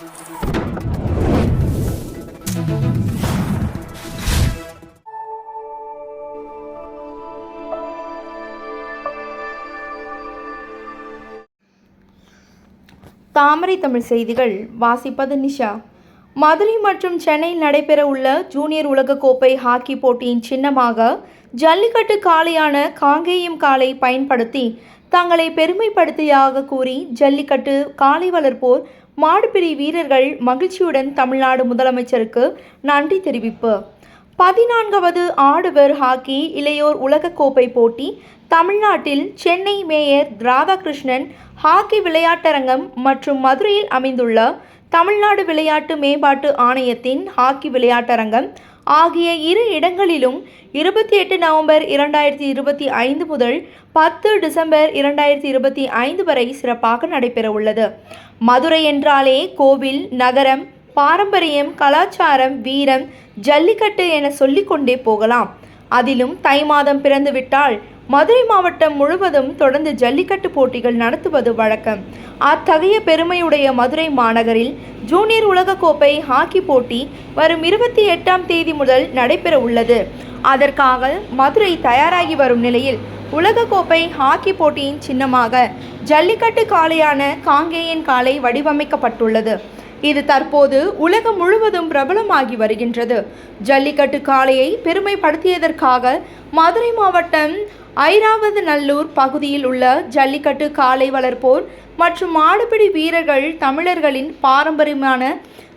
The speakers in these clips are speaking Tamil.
தாமரை தமிழ் செய்திகள் வாசிப்பது நிஷா. மதுரை மற்றும் சென்னையில் நடைபெற உள்ள ஜூனியர் உலகக்கோப்பை ஹாக்கி போட்டியின் சின்னமாக ஜல்லிக்கட்டு காளையான காங்கேயம் காளை பயன்படுத்தி தங்களை பெருமைப்படுத்தியாக கூறி ஜல்லிக்கட்டு காளை வளர்ப்போர் மாடுபிடி வீரர்கள் மகிழ்ச்சியுடன் தமிழ்நாடு முதலமைச்சருக்கு நன்றி தெரிவிப்பு. பதினான்காவது ஆடவர் ஹாக்கி இளையோர் உலகக்கோப்பை போட்டி தமிழ்நாட்டில் சென்னை மேயர் ராதாகிருஷ்ணன் ஹாக்கி விளையாட்டரங்கம் மற்றும் மதுரையில் அமைந்துள்ள தமிழ்நாடு விளையாட்டு மேம்பாட்டு ஆணையத்தின் ஹாக்கி விளையாட்டரங்கம் ஆகிய இரு இடங்களிலும் இருபத்தி எட்டு நவம்பர் இரண்டாயிரத்தி இருபத்தி ஐந்து முதல் பத்து டிசம்பர் இரண்டாயிரத்தி இருபத்தி ஐந்து வரை சிறப்பாக நடைபெற உள்ளது மதுரை என்றாலே கோவில் நகரம் பாரம்பரியம் கலாச்சாரம் வீரம் ஜல்லிக்கட்டு என சொல்லிக்கொண்டே போகலாம். அதிலும் தை மாதம் பிறந்துவிட்டால் மதுரை மாவட்டம் முழுவதும் தொடர்ந்து ஜல்லிக்கட்டு போட்டிகள் நடத்துவது வழக்கம். அத்தகைய பெருமையுடைய மதுரை மாநகரில் ஜூனியர் உலகக்கோப்பை ஹாக்கி போட்டி வரும் இருபத்தி எட்டாம் தேதி முதல் நடைபெற உள்ளது. அதற்காக மதுரை தயாராகி வரும் நிலையில் உலகக்கோப்பை ஹாக்கி போட்டியின் சின்னமாக ஜல்லிக்கட்டு காளையான காங்கேயன் காளை வடிவமைக்கப்பட்டுள்ளது. இது தற்போது உலகம் முழுவதும் பிரபலமாகி வருகின்றது. ஜல்லிக்கட்டு காளையை பெருமைப்படுத்தியதற்காக மதுரை மாவட்டம் ஐராவது நல்லூர் பகுதியில் உள்ள ஜல்லிக்கட்டு காளை வளர்ப்போர் மற்றும் மாடுபிடி வீரர்கள் தமிழர்களின் பாரம்பரியமான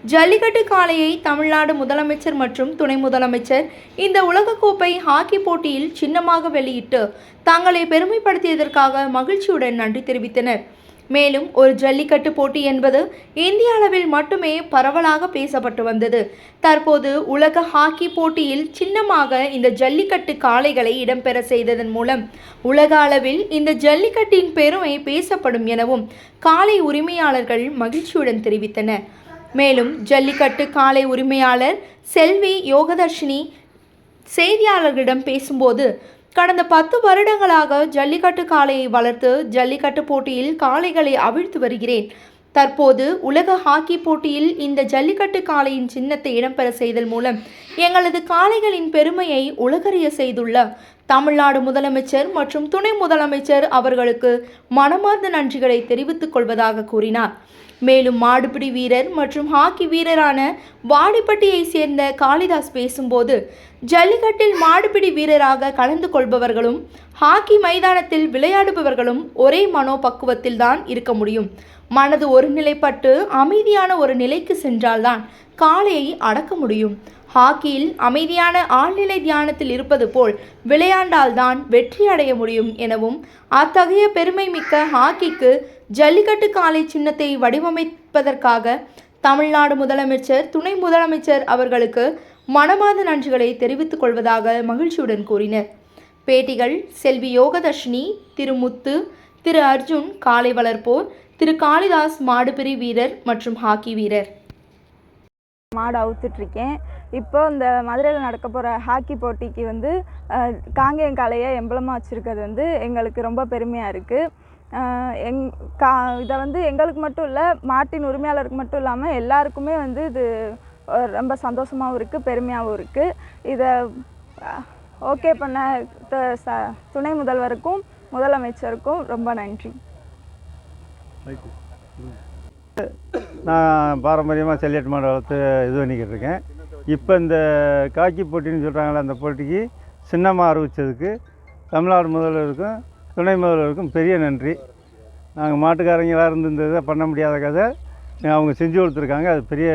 ஜல்லிக்கட்டு காளையை தமிழ்நாடு முதலமைச்சர் மற்றும் துணை முதலமைச்சர் இந்த உலகக்கோப்பை ஹாக்கி போட்டியில் சின்னமாக வெளியிட்டு தங்களை பெருமைப்படுத்தியதற்காக மகிழ்ச்சியுடன் நன்றி தெரிவித்தனர். மேலும் ஒரு ஜல்லிக்கட்டு போட்டி என்பது இந்திய அளவில் மட்டுமே பரவலாக பேசப்பட்டு வந்தது. தற்போது உலக ஹாக்கி போட்டியில் சின்னமாக இந்த ஜல்லிக்கட்டு காளைகளை இடம்பெற செய்ததன் மூலம் உலக அளவில் இந்த ஜல்லிக்கட்டின் பெருமை பேசப்படும் எனவும் காளை உரிமையாளர்கள் மகிழ்ச்சியுடன் தெரிவித்தனர். மேலும் ஜல்லிக்கட்டு காளை உரிமையாளர் செல்வி யோகதர்ஷினி செய்தியாளர்களிடம் பேசும்போது கடந்த பத்து வருடங்களாக ஜல்லிக்கட்டு காளையை வளர்த்து ஜல்லிக்கட்டு போட்டியில் காளைகளை அவிழ்த்து வருகிறேன். தற்போது உலக ஹாக்கி போட்டியில் இந்த ஜல்லிக்கட்டு காளையின் சின்னத்தை இடம்பெற செய்தல் மூலம் எங்களது காளைகளின் பெருமையை உலகறிய செய்துள்ள தமிழ்நாடு முதலமைச்சர் மற்றும் துணை முதலமைச்சர் அவர்களுக்கு மனமார்ந்த நன்றிகளை தெரிவித்துக் கொள்வதாக கூறினார். மேலும் மாடுபிடி வீரர் மற்றும் ஹாக்கி வீரரான வாடிப்பட்டியை சேர்ந்த காளிதாஸ் பேசும்போது ஜல்லிக்கட்டில் மாடுபிடி வீரராக கலந்து கொள்பவர்களும் ஹாக்கி மைதானத்தில் விளையாடுபவர்களும் ஒரே மனோபக்குவத்தில் தான் இருக்க முடியும். மனது ஒருநிலைப்பட்டு அமைதியான ஒரு நிலைக்கு சென்றால்தான் காளையை அடக்க முடியும். ஹாக்கியில் அமைதியான ஆழ்நிலை தியானத்தில் இருப்பது போல் விளையாண்டால்தான் வெற்றி அடைய முடியும் எனவும் அத்தகைய பெருமை மிக்க ஹாக்கிக்கு ஜல்லிக்கட்டு காளை சின்னத்தை வடிவமைப்பதற்காக தமிழ்நாடு முதலமைச்சர் துணை முதலமைச்சர் அவர்களுக்கு மனமார்ந்த நன்றிகளை தெரிவித்துக் கொள்வதாக மகிழ்ச்சியுடன் கூறினர். பேட்டிகள் செல்வி யோகதர்ஷினி திரு முத்து திரு அர்ஜுன் காளை வளர்ப்போர் திரு காளிதாஸ் மாடுபிரி வீரர் மற்றும் ஹாக்கி வீரர். மாடு அவுத்துட்ருக்கேன். இப்போ இந்த மதுரையில் நடக்க போகிற ஹாக்கி போட்டிக்கு வந்து காங்கேயம் காளையை எம்பளமாக வச்சுருக்கிறது வந்து எங்களுக்கு ரொம்ப பெருமையாக இருக்குது எங் கா இதை வந்து எங்களுக்கு மட்டும் இல்லை மாட்டின் உரிமையாளருக்கு மட்டும் இல்லாமல் எல்லாருக்குமே வந்து இது ரொம்ப சந்தோஷமாகவும் இருக்குது பெருமையாகவும் இருக்குது இதை ஓகே பண்ண த- ச- துணை முதல்வருக்கும் முதலமைச்சருக்கும் ரொம்ப நன்றி. நான் பாரம்பரியமாக செல்லியட் மாடு வளர்த்து இது பண்ணிக்கிட்டு இருக்கேன் இப்போ இந்த காக்கி போட்டின்னு சொல்கிறாங்களே அந்த போட்டிக்கு சின்னமாக அறிவித்ததுக்கு தமிழ்நாடு முதல்வருக்கும் துணை முதல்வருக்கும் பெரிய நன்றி. நாங்கள் மாட்டுக்காரங்களாக இருந்து இந்த இதை பண்ண முடியாத கதை. அவங்க செஞ்சு கொடுத்துருக்காங்க அது பெரிய